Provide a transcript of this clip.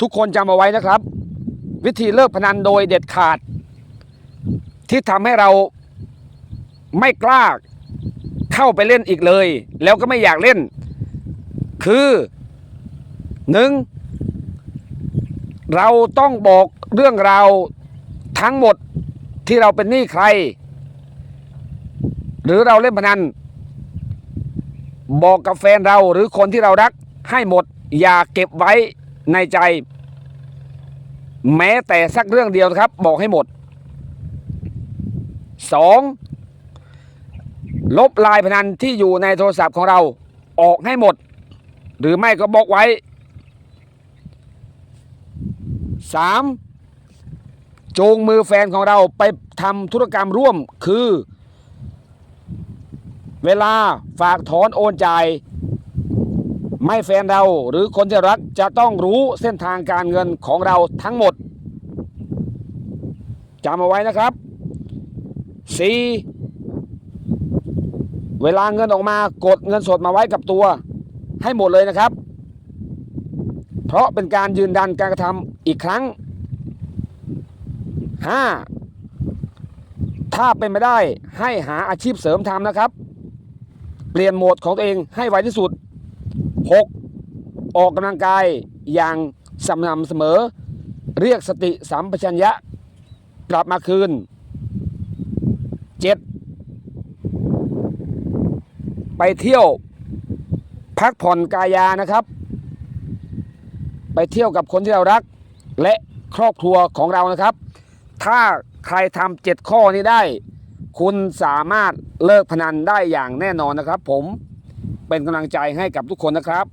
ทุกคนจำเอาไว้นะครับ วิธีเลิกพนันโดยเด็ดขาด ที่ทำให้เราไม่กล้าเข้าไปเล่นอีกเลย แล้วก็ไม่อยากเล่น คือหนึ่งเราต้องบอกเรื่องราวทั้งหมดที่เราเป็นหนี้ใคร หรือเราเล่นพนัน บอกกับแฟนเราหรือคนที่เรารักให้หมด อย่าเก็บไว้ ในใจ แม้แต่สักเรื่องเดียวครับ บอกให้หมด 2. ลบลายพนันที่อยู่ในโทรศัพท์ของเราออกให้หมด หรือไม่ก็บล็อกไว้ 3. จูงมือแฟนของเราไปทำธุรกรรมร่วมคือ เวลาฝากถอนโอนจ่าย ไม่แฟนเราหรือคนที่รักจะต้องรู้เส้นทางการเงินของเราทั้งหมดจำเอาไว้นะครับ 4. เวลาเงินออกมากดเงินสดมาไว้กับตัว ให้หมดเลยนะครับ เพราะเป็นการยืนยันการกระทำอีกครั้ง 5. ถ้าเป็นไม่ได้ให้หาอาชีพเสริมทำนะครับ เปลี่ยนโหมดของตัวเองให้ไวที่สุด 6. ออกกำลังกายอย่างสม่ำเสมอ เรียกสติสัมปชัญญะ กลับมาคืน 7. ไปเที่ยวพักผ่อนกายานะครับ ไปเที่ยวกับคนที่เรารัก และครอบครัวของเรานะครับ ถ้าใครทำเจ็ดข้อนี้ได้ คุณสามารถเลิกพนันได้อย่างแน่นอนนะครับผม เป็นกำลังใจให้กับทุกคนนะครับ